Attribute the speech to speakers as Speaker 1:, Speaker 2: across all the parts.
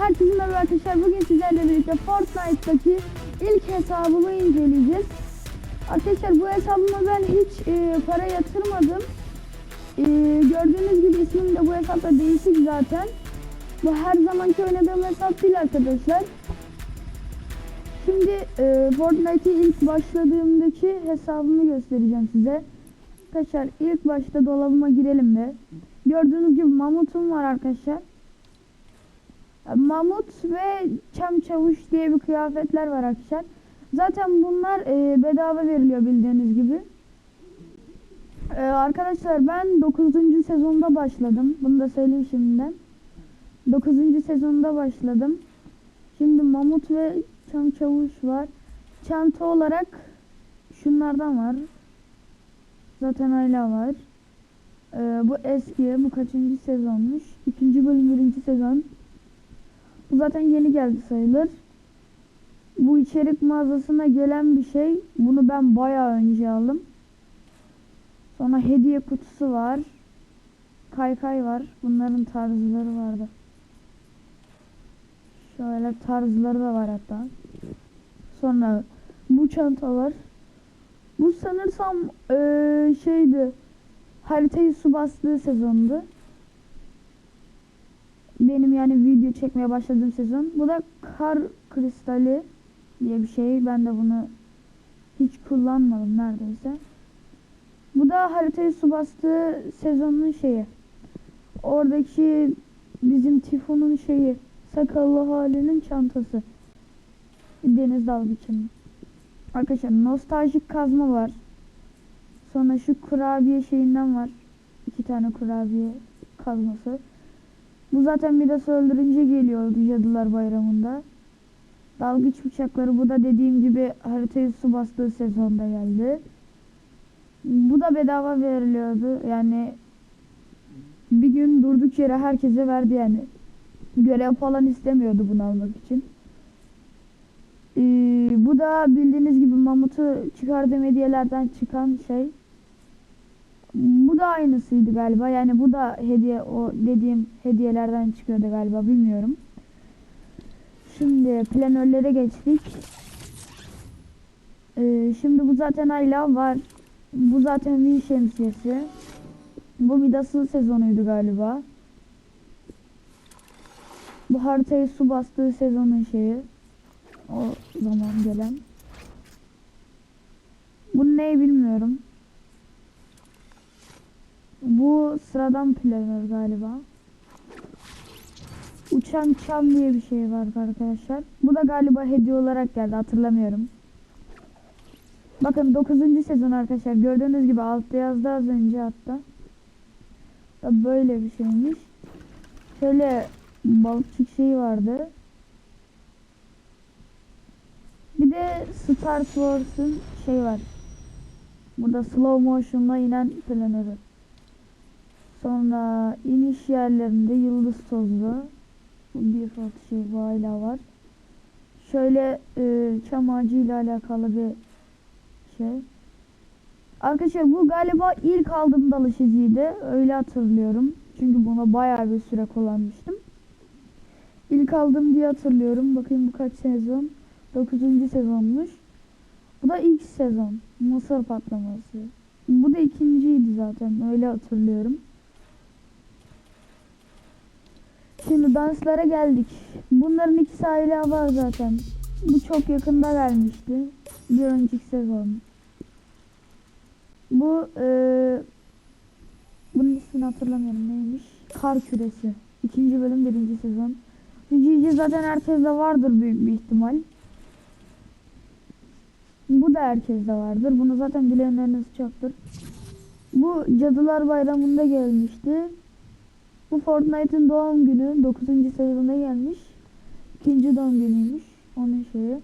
Speaker 1: Herkese merhaba arkadaşlar. Bugün sizlerle birlikte Fortnite'daki ilk hesabımı inceleyeceğiz. Arkadaşlar bu hesabıma ben hiç e, para yatırmadım. E, gördüğünüz gibi ismim de bu hesapta değişik zaten. Bu her zamanki oynadığım hesap değil arkadaşlar. Şimdi e, Fortnite'e ilk başladığımdaki hesabımı göstereceğim size. Arkadaşlar ilk başta dolabıma girelim de. Gördüğünüz gibi mamutum var arkadaşlar. Mamut ve çam çavuş diye bir kıyafetler var arkadaşlar. Zaten bunlar e, bedava veriliyor bildiğiniz gibi. E, arkadaşlar ben 9. sezonda başladım. Bunu da söyleyeyim şimdiden. 9. sezonda başladım. Şimdi mamut ve çam çavuş var. Çanta olarak şunlardan var. Zaten hala var. E, bu eski. Bu kaçıncı sezonmuş? İkinci bölüm birinci sezon. Zaten yeni geldi sayılır. Bu içerik mağazasına gelen bir şey. Bunu ben bayağı önce aldım. Sonra hediye kutusu var. Kaykay var. Bunların tarzları vardı. Şöyle tarzları da var hatta. Sonra bu çanta var. Bu sanırsam eee, şeydi. Haritayı su bastığı sezondu benim yani video çekmeye başladığım sezon. Bu da kar kristali diye bir şey. Ben de bunu hiç kullanmadım neredeyse. Bu da haritayı su bastığı sezonun şeyi. Oradaki bizim Tifon'un şeyi. Sakallı halinin çantası. Deniz dalgıçının. Arkadaşlar nostaljik kazma var. Sonra şu kurabiye şeyinden var. İki tane kurabiye kazması. Bu zaten Midas öldürünce geliyordu Cadılar Bayramı'nda. Dalgıç bıçakları bu da dediğim gibi haritayı su bastığı sezonda geldi. Bu da bedava veriliyordu. Yani bir gün durduk yere herkese verdi yani. Görev falan istemiyordu bunu almak için. Ee, bu da bildiğiniz gibi mamutu çıkardığım hediyelerden çıkan şey. Bu da aynısıydı galiba. Yani bu da hediye o dediğim hediyelerden çıkıyordu galiba bilmiyorum. Şimdi planörlere geçtik. Ee, şimdi bu zaten hala var. Bu zaten Wii şemsiyesi. Bu Midas'ın sezonuydu galiba. Bu haritayı su bastığı sezonun şeyi. O zaman gelen. Bu ne bilmiyorum. Bu sıradan planör galiba. Uçan çam diye bir şey var arkadaşlar. Bu da galiba hediye olarak geldi hatırlamıyorum. Bakın 9. sezon arkadaşlar. Gördüğünüz gibi altta yazdı az önce hatta. Da böyle bir şeymiş. Şöyle balıkçık şeyi vardı. Bir de Star Wars'ın şey var. Burada slow motion'la inen planörü. Sonra iniş yerlerinde yıldız tozlu. Bir şey bu hala var. Şöyle e, çam ağacı ile alakalı bir şey. Arkadaşlar bu galiba ilk aldığım dalış iziydi. Öyle hatırlıyorum. Çünkü buna bayağı bir süre kullanmıştım. İlk aldım diye hatırlıyorum. Bakayım bu kaç sezon? 9. sezonmuş. Bu da ilk sezon. Mısır patlaması. Bu da ikinciydi zaten. Öyle hatırlıyorum. Şimdi danslara geldik. Bunların ikisi hala var zaten. Bu çok yakında gelmişti. Bir önceki sezon. Bu eee bunun ismini hatırlamıyorum neymiş. Kar küresi. İkinci bölüm birinci sezon. Cici zaten herkeste vardır büyük bir ihtimal. Bu da herkeste vardır. Bunu zaten bilenleriniz çoktur. Bu Cadılar Bayramı'nda gelmişti. Bu Fortnite'ın doğum günü 9. sezonda gelmiş. İkinci doğum günüymüş. Onun şeyi.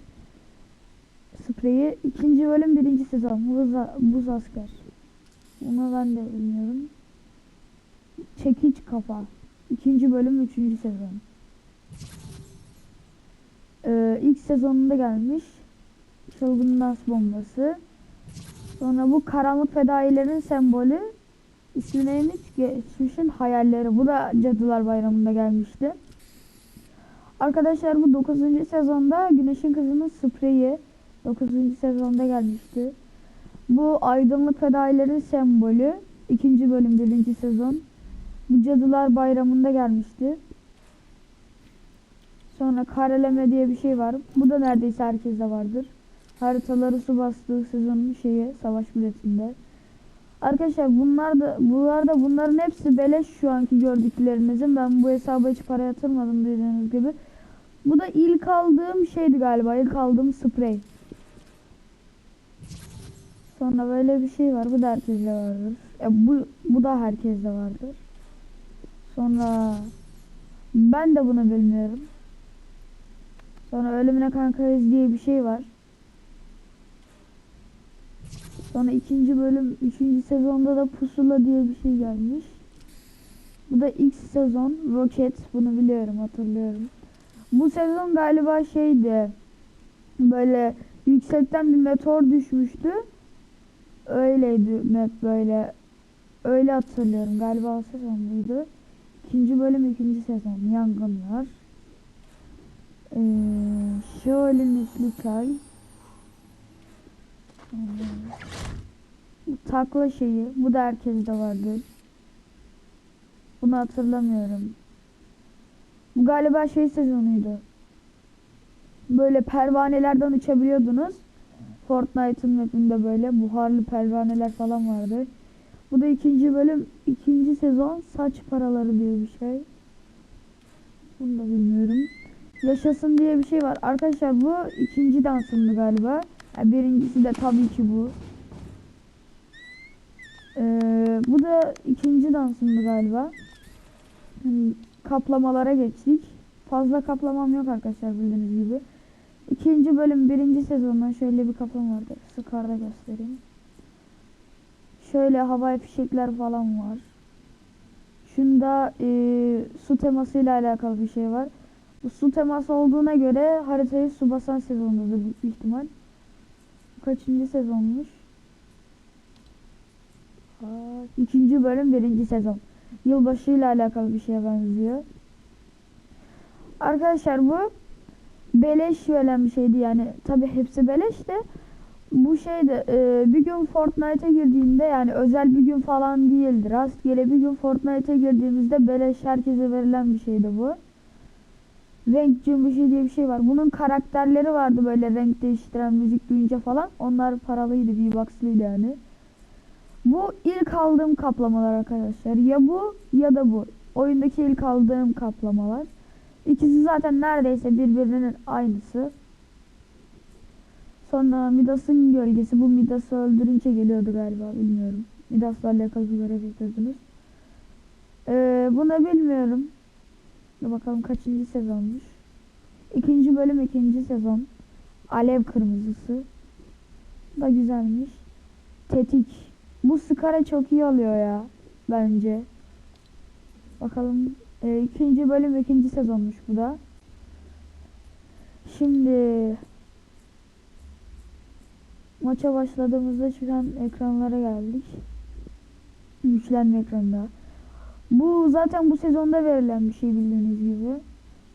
Speaker 1: Spreyi. ikinci bölüm birinci sezon. Buz, buz asker. Onu ben de bilmiyorum. Çekiç kafa. ikinci bölüm üçüncü sezon. Ee, ilk sezonunda gelmiş. Çılgın dans bombası. Sonra bu karanlık fedailerin sembolü. Neymiş? Geçmişin hayalleri. Bu da Cadılar Bayramı'nda gelmişti. Arkadaşlar bu 9. sezonda Güneşin Kızı'nın spreyi 9. sezonda gelmişti. Bu aydınlık fedailerin sembolü. 2. bölüm 1. sezon. Bu Cadılar Bayramı'nda gelmişti. Sonra kareleme diye bir şey var. Bu da neredeyse herkeste vardır. Haritaları su bastığı sezonun şeyi savaş biletinde. Arkadaşlar bunlar da bunlar da bunların hepsi beleş şu anki gördüklerinizin. Ben bu hesaba hiç para yatırmadım dediğiniz gibi. Bu da ilk aldığım şeydi galiba. İlk aldığım sprey. Sonra böyle bir şey var. Bu da herkeste vardır. E, bu, bu da herkeste vardır. Sonra ben de bunu bilmiyorum. Sonra ölümüne kankayız diye bir şey var. Sonra ikinci bölüm, üçüncü sezonda da Pusula diye bir şey gelmiş. Bu da ilk sezon Rocket. Bunu biliyorum, hatırlıyorum. Bu sezon galiba şeydi. Böyle yüksekten bir meteor düşmüştü. Öyleydi map böyle. Öyle hatırlıyorum. Galiba o sezon buydu. İkinci bölüm ikinci sezon. Yangınlar. Ee, şöyle Nüslükay. Bu takla şeyi. Bu da herkeste vardı. Bunu hatırlamıyorum. Bu galiba şey sezonuydu. Böyle pervanelerden uçabiliyordunuz. Fortnite'ın mapinde böyle buharlı pervaneler falan vardı. Bu da ikinci bölüm, ikinci sezon saç paraları diye bir şey. Bunu da bilmiyorum. Yaşasın diye bir şey var. Arkadaşlar bu ikinci dansımdı galiba. Birincisi de tabii ki bu. Ee, bu da ikinci dansımdı galiba. Hmm, Kaplamalara geçtik. Fazla kaplamam yok arkadaşlar bildiğiniz gibi. İkinci bölüm birinci sezondan şöyle bir kaplam vardı. Scar'da göstereyim. Şöyle havai fişekler falan var. Şunda e, su temasıyla alakalı bir şey var. Bu su teması olduğuna göre haritayı su basan sezondadır büyük ihtimal. Kaçıncı sezonmuş? Aa, İkinci bölüm birinci sezon. Yılbaşıyla alakalı bir şeye benziyor. Arkadaşlar bu beleş verilen bir şeydi yani tabi hepsi beleş de bu şeyde e, bir gün Fortnite'a girdiğinde yani özel bir gün falan değildi. Rastgele bir gün Fortnite'a girdiğimizde beleş herkese verilen bir şeydi bu. Renk cümbüşü diye bir şey var. Bunun karakterleri vardı böyle renk değiştiren müzik duyunca falan. Onlar paralıydı, V-Bucks'lıydı yani. Bu ilk aldığım kaplamalar arkadaşlar. Ya bu ya da bu. Oyundaki ilk aldığım kaplamalar. İkisi zaten neredeyse birbirinin aynısı. Sonra Midas'ın gölgesi. Bu Midas'ı öldürünce geliyordu galiba bilmiyorum. Midas'la alakalı bir görev. Ee, bunu bilmiyorum. Dur bakalım kaçıncı sezonmuş. İkinci bölüm ikinci sezon. Alev kırmızısı. Da güzelmiş. Tetik. Bu skara çok iyi oluyor ya. Bence. Bakalım. E, ikinci bölüm ikinci sezonmuş bu da. Şimdi maça başladığımızda çıkan ekranlara geldik. Güçlenme ekranında. Bu zaten bu sezonda verilen bir şey bildiğiniz gibi.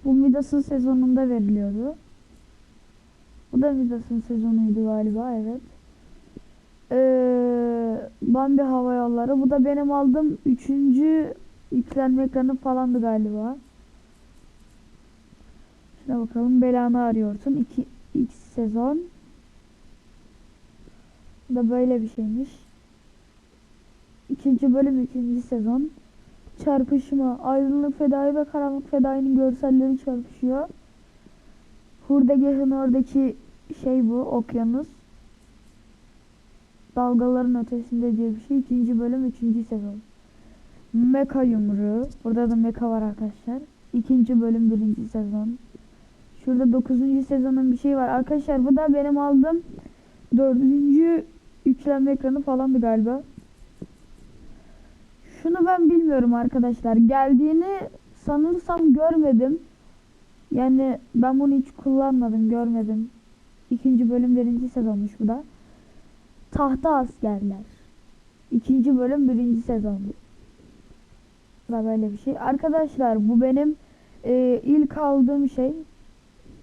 Speaker 1: Bu Midas'ın sezonunda veriliyordu. Bu da Midas'ın sezonuydu galiba evet. Ee, Bambi Hava Yolları. Bu da benim aldığım üçüncü yüklenme ekranı falandı galiba. Şuna bakalım. Belanı arıyorsun. İki, ilk sezon. Bu da böyle bir şeymiş. İkinci bölüm ikinci sezon. Çarpışma. Aydınlık fedai ve karanlık fedainin görselleri çarpışıyor. Hurdegah'ın oradaki şey bu. Okyanus. Dalgaların ötesinde diye bir şey. İkinci bölüm, üçüncü sezon. Meka yumruğu. Burada da meka var arkadaşlar. İkinci bölüm, birinci sezon. Şurada dokuzuncu sezonun bir şey var. Arkadaşlar bu da benim aldığım dördüncü yüklenme ekranı falandı galiba. Şunu ben bilmiyorum arkadaşlar. Geldiğini sanırsam görmedim. Yani ben bunu hiç kullanmadım, görmedim. İkinci bölüm birinci sezonmuş bu da. Tahta askerler. İkinci bölüm birinci sezon. Da böyle bir şey. Arkadaşlar bu benim e, ilk aldığım şey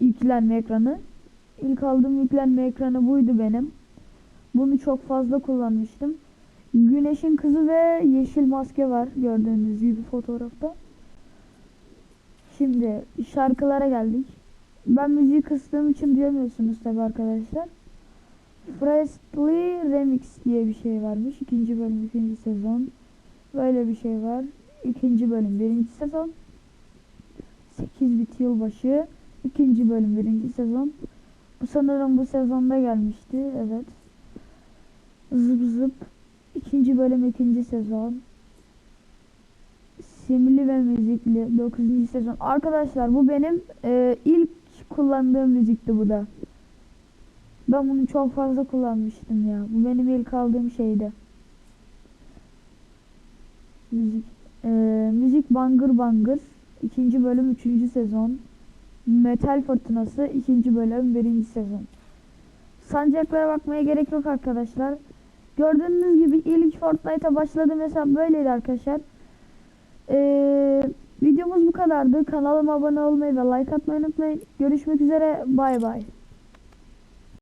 Speaker 1: yüklenme ekranı. İlk aldığım yüklenme ekranı buydu benim. Bunu çok fazla kullanmıştım. Güneşin kızı ve yeşil maske var gördüğünüz gibi fotoğrafta. Şimdi şarkılara geldik. Ben müziği kıstığım için duyamıyorsunuz tabi arkadaşlar. Freshly Remix diye bir şey varmış. İkinci bölüm, ikinci sezon. Böyle bir şey var. İkinci bölüm, birinci sezon. 8 bit yılbaşı. ikinci bölüm, birinci sezon. Bu sanırım bu sezonda gelmişti. Evet. Zıp zıp. İkinci bölüm, ikinci sezon. Simli ve müzikli 9. sezon. Arkadaşlar bu benim e, ilk kullandığım müzikti bu da. Ben bunu çok fazla kullanmıştım ya. Bu benim ilk aldığım şeydi. Müzik. E, müzik Bangır Bangır. ikinci bölüm 3. sezon. Metal Fırtınası 2. bölüm 1. sezon. Sancaklara bakmaya gerek yok arkadaşlar. Gördüğünüz gibi ilk Fortnite'a başladığım hesap böyleydi arkadaşlar. Ee, videomuz bu kadardı. Kanalıma abone olmayı ve like atmayı unutmayın. Görüşmek üzere. Bay bay.